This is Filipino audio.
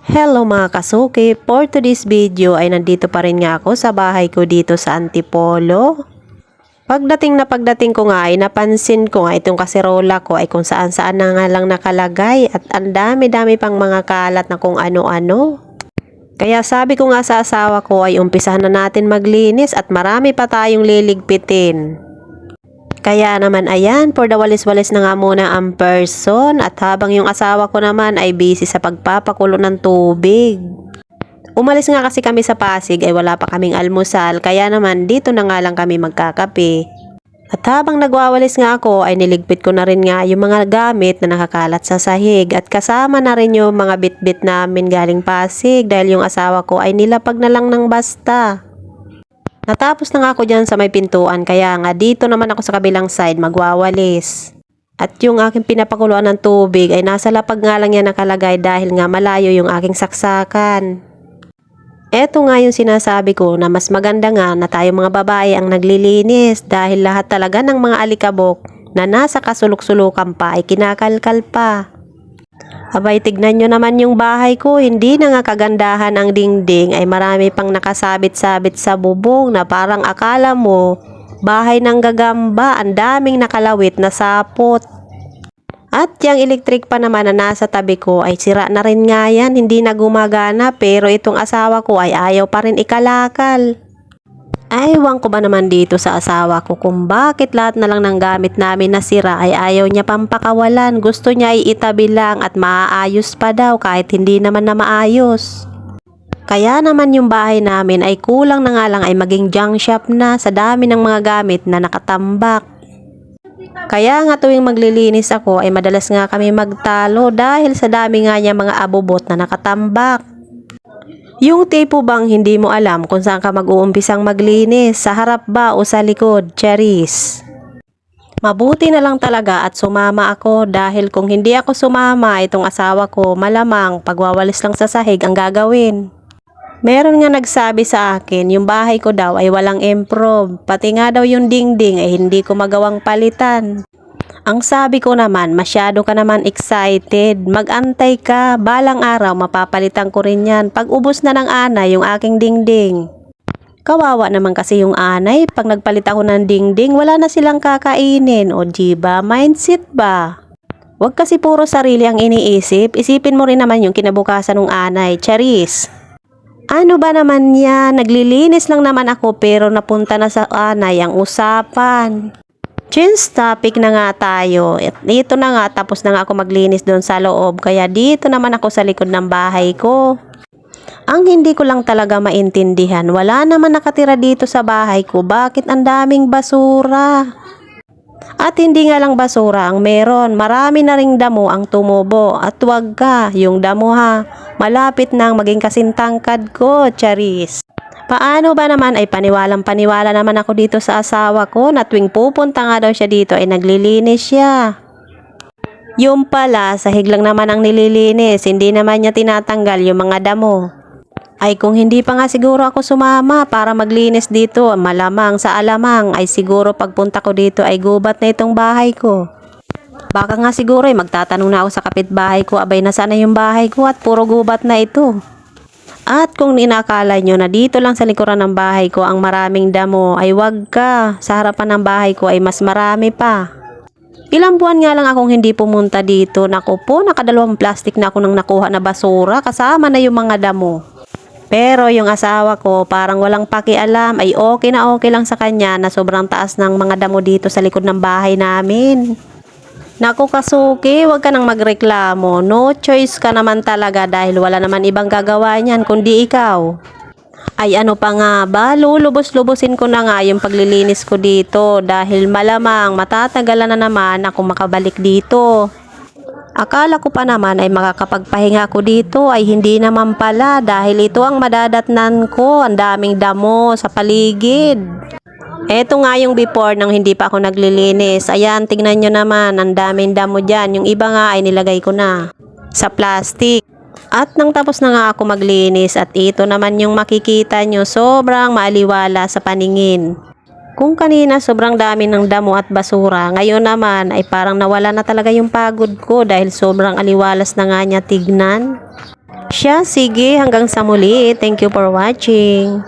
Hello mga kasuki, for today's video ay nandito pa rin nga ako sa bahay ko dito sa Antipolo. Pagdating na pagdating ko nga ay napansin ko nga itong kaserola ko ay kung saan saan na nga lang nakalagay at ang dami-dami pang mga kalat na kung ano-ano. Kaya sabi ko nga sa asawa ko ay umpisahan na natin maglinis at marami pa tayong liligpitin. Kaya naman ayan, for the walis-walis na nga muna ang person at habang yung asawa ko naman ay busy sa pagpapakulo ng tubig. Umalis nga kasi kami sa Pasig ay wala pa kaming almusal kaya naman dito na nga lang kami magkakape. At habang nagwawalis nga ako ay niligpit ko na rin nga yung mga gamit na nakakalat sa sahig at kasama na rin yung mga bitbit namin galing Pasig dahil yung asawa ko ay nilapag na lang ng basta. Natapos na nga ako dyan sa may pintuan kaya nga dito naman ako sa kabilang side magwawalis. At yung aking pinapakuluan ng tubig ay nasa lapag nga lang yan nakalagay dahil nga malayo yung aking saksakan. Eto nga yung sinasabi ko na mas maganda nga na tayo mga babae ang naglilinis dahil lahat talaga ng mga alikabok na nasa kasulok-sulukan pa ay kinakalkal pa. Abay, tignan nyo naman yung bahay ko. Hindi na nga kagandahan ang dingding ay marami pang nakasabit-sabit sa bubong na parang akala mo bahay ng gagamba. Ang daming nakalawit na sapot. At yung electric pa naman na nasa tabi ko ay sira na rin nga yan. Hindi na gumagana pero itong asawa ko ay ayaw pa rin ikalakal. Aywan ko ba naman dito sa asawa ko kung bakit lahat na lang ng gamit namin na sira ay ayaw niya pampakawalan. Gusto niya ay itabi lang at maaayos pa daw kahit hindi naman na maayos. Kaya naman yung bahay namin ay kulang na nga lang ay maging junk shop na sa dami ng mga gamit na nakatambak. Kaya nga tuwing maglilinis ako ay madalas nga kami magtalo dahil sa dami nga niya mga abubot na nakatambak. Yung tipo bang hindi mo alam kung saan ka mag-uumpisang maglinis, sa harap ba o sa likod, Cheris? Mabuti na lang talaga at sumama ako dahil kung hindi ako sumama itong asawa ko, malamang pagwawalis lang sa sahig ang gagawin. Meron nga nagsabi sa akin, yung bahay ko daw ay walang improve, pati nga daw yung dingding ay hindi ko magawang palitan. Ang sabi ko naman, masyado ka naman excited. Magantay ka, balang araw mapapalitan ko rin yan. Pag ubos na ng anay yung aking dingding. Kawawa naman kasi yung anay, pag nagpalit ako ng dingding, wala na silang kakainin. O di ba, mindset ba? Huwag kasi puro sarili ang iniisip, isipin mo rin naman yung kinabukasan ng anay. Charis! Ano ba naman yan? Naglilinis lang naman ako pero napunta na sa anay ang usapan. Change topic na nga tayo. Dito na nga, tapos na nga ako maglinis doon sa loob. Kaya dito naman ako sa likod ng bahay ko. Ang hindi ko lang talaga maintindihan, wala naman nakatira dito sa bahay ko. Bakit ang daming basura? At hindi nga lang basura ang meron. Marami na ring damo ang tumubo. At wag ka, yung damo ha. Malapit nang maging kasintangkad ko, Charis. Paano ba naman ay paniwalang paniwala naman ako dito sa asawa ko na tuwing pupunta nga daw siya dito ay naglilinis siya. Yung pala, sahig lang naman ang nililinis, hindi naman niya tinatanggal yung mga damo. Ay kung hindi pa nga siguro ako sumama para maglinis dito, malamang sa alamang ay siguro pagpunta ko dito ay gubat na itong bahay ko. Baka nga siguro ay magtatanong na ako sa kapitbahay ko, abay na sana yung bahay ko at puro gubat na ito. At kung inakala nyo na dito lang sa likuran ng bahay ko ang maraming damo, ay wag ka. Sa harapan ng bahay ko ay mas marami pa. Ilang buwan nga lang akong hindi pumunta dito. Naku po, nakadalawang plastic na ako nang nakuha na basura kasama na yung mga damo. Pero yung asawa ko parang walang pakialam ay okay na okay lang sa kanya na sobrang taas ng mga damo dito sa likod ng bahay namin. Naku Kasuki, huwag ka nang magreklamo. No choice ka naman talaga dahil wala naman ibang gagawa niyan kundi ikaw. Ay ano pa nga ba, lulubos-lubosin ko na nga yung paglilinis ko dito dahil malamang matatagalan na naman ako makabalik dito. Akala ko pa naman ay makakapagpahinga ako dito ay hindi naman pala dahil ito ang madadatnan ko, ang daming damo sa paligid. Eto nga yung before nang hindi pa ako naglilinis. Ayan, tingnan nyo naman, ang daming damo dyan. Yung iba nga ay nilagay ko na sa plastic. At nang tapos na nga ako maglinis at ito naman yung makikita nyo, sobrang maaliwala sa paningin. Kung kanina sobrang dami ng damo at basura, ngayon naman ay parang nawala na talaga yung pagod ko dahil sobrang aliwalas na nga niya tignan. Siya, sige, hanggang sa muli. Thank you for watching.